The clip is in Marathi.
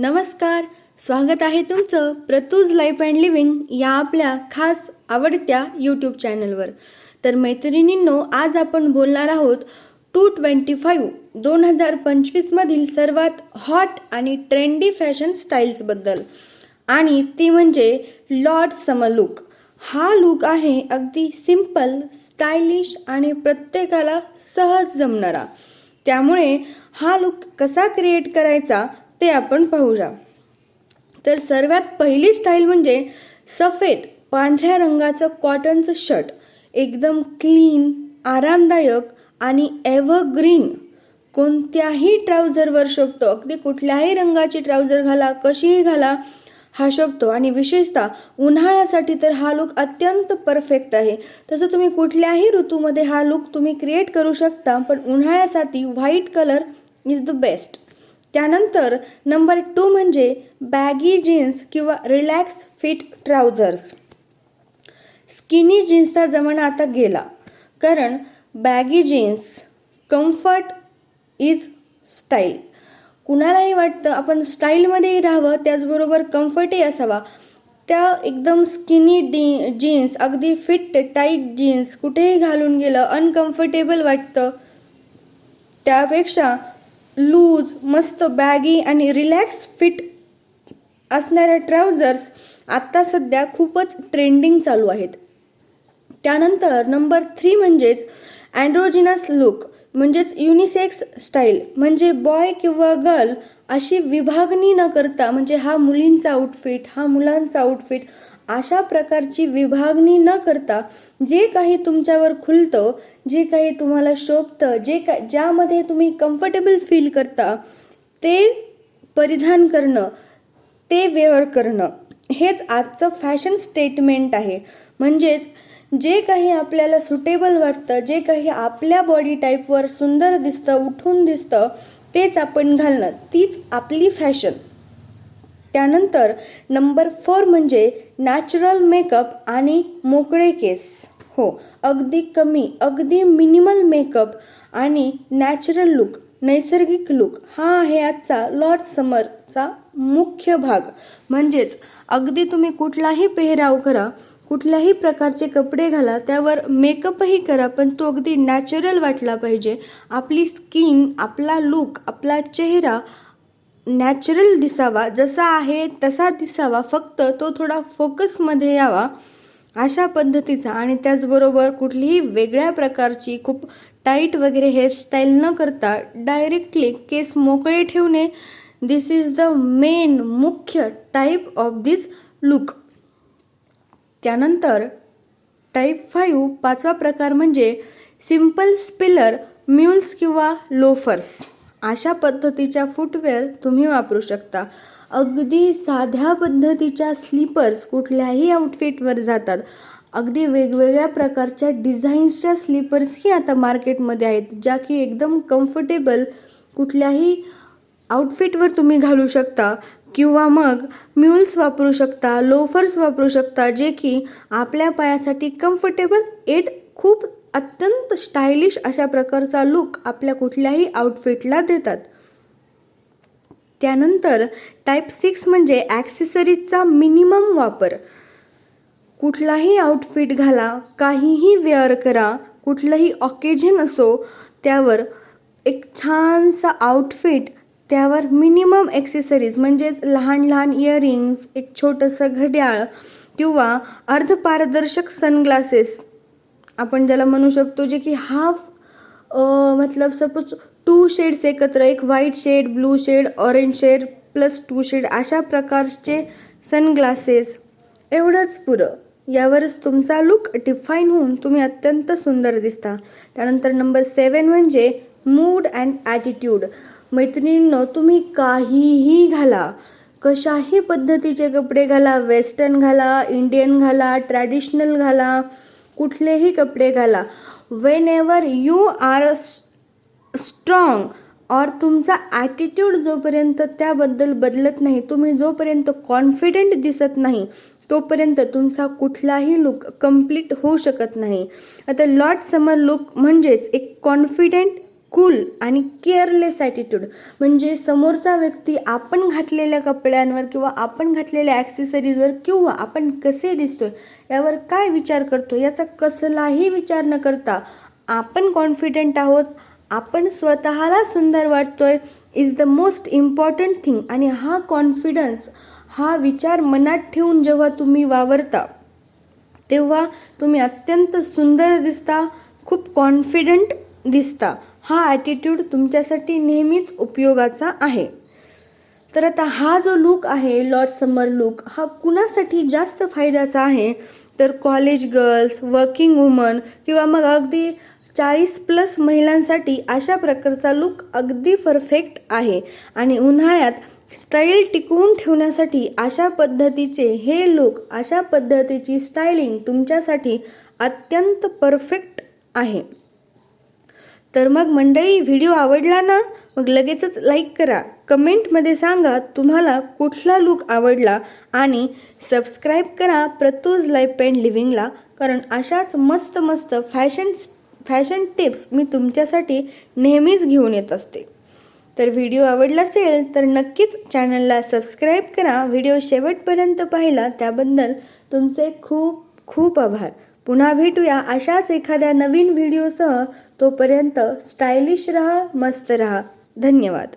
नमस्कार स्वागत आहे तुमचं प्रतूज लाईफ अँड लिव्हिंग या आपल्या खास आवडत्या यूट्यूब चॅनलवर तर मैत्रिणींनो आज आपण बोलणार आहोत टू ट्वेंटी फाईव्ह दोन हजार पंचवीसमधील सर्वात हॉट आणि ट्रेंडी फॅशन स्टाईल्सबद्दल आणि ती म्हणजे लॉर्ड समर लुक हा लुक आहे अगदी सिंपल स्टायलिश आणि प्रत्येकाला सहज जमणारा. त्यामुळे हा लुक कसा क्रिएट करायचा ते आपण पाहूया तर सर्वात पहिली स्टाईल म्हणजे सफेद पांढऱ्या रंगाचं कॉटनचं शर्ट एकदम क्लीन आरामदायक आणि एव्हरग्रीन कोणत्याही ट्राउझरवर शोभतो. अगदी कुठल्याही रंगाची ट्राउझर घाला कशीही घाला हा शोभतो. आणि विशेषतः उन्हाळ्यासाठी तर हा लुक अत्यंत परफेक्ट आहे. तसं तुम्ही कुठल्याही ऋतूमध्ये हा लुक तुम्ही क्रिएट करू शकता पण उन्हाळ्यासाठी white colour is the best त्यानंतर नंबर टू म्हणजे बॅगी जीन्स किंवा रिलॅक्स फिट ट्राउझर्स स्किनी जीन्सचा जमाना आता गेला. कारण baggy jeans comfort is style कुणालाही वाटतं आपण स्टाईलमध्येही राहावं त्याचबरोबर कम्फर्टही असावा. त्या एकदम स्किनी डी जीन्स अगदी फिट टाईट जीन्स कुठेही घालून गेलं अनकम्फर्टेबल वाटतं. त्यापेक्षा लूज मस्त बॅगी आणि रिलॅक्स फिट असणाऱ्या ट्राउझर्स आत्ता सध्या खूपच ट्रेंडिंग चालू आहेत. त्यानंतर नंबर थ्री म्हणजेच अँड्रोजिनस लुक म्हणजेच युनिसेक्स स्टाईल म्हणजे बॉय किंवा गर्ल अशी विभागणी न करता म्हणजे हा मुलींचा आउटफिट हा मुलांचा आउटफिट अशा प्रकारची विभागणी न करता जे काही तुमच्यावर खुलतं जे काही तुम्हाला शोभतं जे का ज्यामध्ये तुम्ही कम्फर्टेबल फील करता ते परिधान करणं ते वेअर करणं हेच आजचं फॅशन स्टेटमेंट आहे. म्हणजेच जे काही आपल्याला सुटेबल वाटतं जे काही आपल्या बॉडी टाईपवर सुंदर दिसतं उठून दिसतं तेच आपण घालणं तीच आपली फॅशन त्यानंतर नंबर फोर म्हणजे नॅचरल मेकअप आणि मोकळे केस. हो अगदी कमी अगदी मिनिमल मेकअप आणि नॅचरल लुक नैसर्गिक लुक हा आहे आजचा लॉर्ड समरचा मुख्य भाग. म्हणजेच अगदी तुम्ही कुठलाही पेहराव करा कुठल्याही प्रकारचे कपडे घाला त्यावर मेकअपही करा पण तो अगदी नॅचरल वाटला पाहिजे. आपली स्किन आपला लुक आपला चेहरा नॅचरल दिसावा जसा आहे तसा दिसावा फक्त तो थोडा फोकसमध्ये यावा. अशा पद्धतीचा आणि त्याचबरोबर कुठलीही वेगळ्या प्रकारची खूप टाईट वगैरे हेअरस्टाईल न करता डायरेक्टली केस मोकळे ठेवणे दिस इज द मेन मुख्य टाईप ऑफ दिस लुक त्यानंतर टाईप फाईव्ह पाचवा प्रकार म्हणजे सिंपल स्पिलर म्युल्स किंवा लोफर्स अशा पद्धतीच्या फुटवेअर तुम्ही वापरू शकता. अगदी साध्या पद्धतीच्या स्लीपर्स कुठल्याही आउटफिटवर जातात. अगदी वेगवेगळ्या प्रकारच्या डिझाईन्सच्या स्लीपर्सही आता मार्केटमध्ये आहेत ज्या की एकदम कम्फर्टेबल कुठल्याही आउटफिटवर तुम्ही घालू शकता. किंवा मग म्युल्स वापरू शकता लोफर्स वापरू शकता जे की आपल्या पायासाठी कम्फर्टेबल एट खूप अत्यंत स्टायलिश अशा प्रकारचा लुक आपल्या कुठल्याही आउटफिटला देतात. त्यानंतर टाईप सिक्स म्हणजे ॲक्सेसरीजचा मिनिमम वापर. कुठलाही आउटफिट घाला काहीही वेअर करा कुठलंही ऑकेजन असो त्यावर एक छानसा आउटफिट त्यावर मिनिमम ॲक्सेसरीज म्हणजेच लहान लहान इयरिंग्स एक छोटंसं घड्याळ किंवा अर्धपारदर्शक सनग्लासेस आपण ज्याला म्हणू शकतो जे की हाफ मतलब सपोज टू शेड्स एकत्र एक white shade blue shade orange shade plus two shade अशा प्रकारचे सनग्लासेस. एवढंच पुरं. यावरच तुमचा लुक डिफाईन होऊन तुम्ही अत्यंत सुंदर दिसता. त्यानंतर नंबर सेवन म्हणजे मूड अँड ॲटिट्यूड. मैत्रिणींनो तुम्ही काहीही घाला. कशाही पद्धतीचे कपडे घाला. वेस्टर्न घाला इंडियन घाला ट्रॅडिशनल घाला. कुठलेही कपडे घाला. Whenever you are strong और तुमचा ॲटिट्यूड जोपर्यंत त्याबद्दल बदलत नाही तुम्ही जोपर्यंत कॉन्फिडंट दिसत नाही तोपर्यंत तुमचा कुठलाही लुक कंप्लीट होऊ शकत नाही. आता लॉट समर लुक म्हणजेच एक कॉन्फिडंट कूल आणि केअरलेस ॲटिट्यूड म्हणजे समोरचा व्यक्ती आपण घातलेल्या कपड्यांवर किंवा आपण घातलेल्या ॲक्सेसरीजवर किंवा आपण कसे दिसतोय यावर काय विचार करतो याचा कसलाही विचार न करता आपण कॉन्फिडंट आहोत आपण स्वतःला सुंदर वाटतोय is the most important thing आणि हा कॉन्फिडन्स हा विचार मनात ठेवून जेव्हा तुम्ही वावरता तेव्हा तुम्ही अत्यंत सुंदर दिसता खूप कॉन्फिडंट दिसता. हा ॲटिट्यूड तुमच्यासाठी नेहमीच उपयोगाचा आहे. तर आता हा जो लुक आहे लॉर्ड समर लुक हा कुणासाठी जास्त फायद्याचा आहे? तर कॉलेज गर्ल्स वर्किंग वुमन किंवा मग अगदी चाळीस प्लस महिलांसाठी अशा प्रकारचा लुक अगदी परफेक्ट आहे. आणि उन्हाळ्यात स्टाईल टिकवून ठेवण्यासाठी अशा पद्धतीचे हे लुक अशा पद्धतीची स्टायलिंग तुमच्यासाठी अत्यंत परफेक्ट आहे. तर मग मंडळी व्हिडिओ आवडला ना? मग लगेचच लाईक करा. कमेंटमध्ये सांगा तुम्हाला कुठला लुक आवडला आणि सबस्क्राईब करा प्रतोज लाईफ अँड लिव्हिंगला कारण अशाच मस्त मस्त फॅशन फॅशन टिप्स मी तुमच्यासाठी नेहमीच घेऊन येत असते. तर व्हिडिओ आवडला असेल तर नक्कीच चॅनलला सबस्क्राईब करा. व्हिडिओ शेवटपर्यंत पाहिला त्याबद्दल तुमचे खूप खूप आभार. पुन्हा भेटूया अशाच एखाद्या नवीन व्हिडिओसह तोपर्यंत स्टायलिश रहा मस्त रहा. धन्यवाद.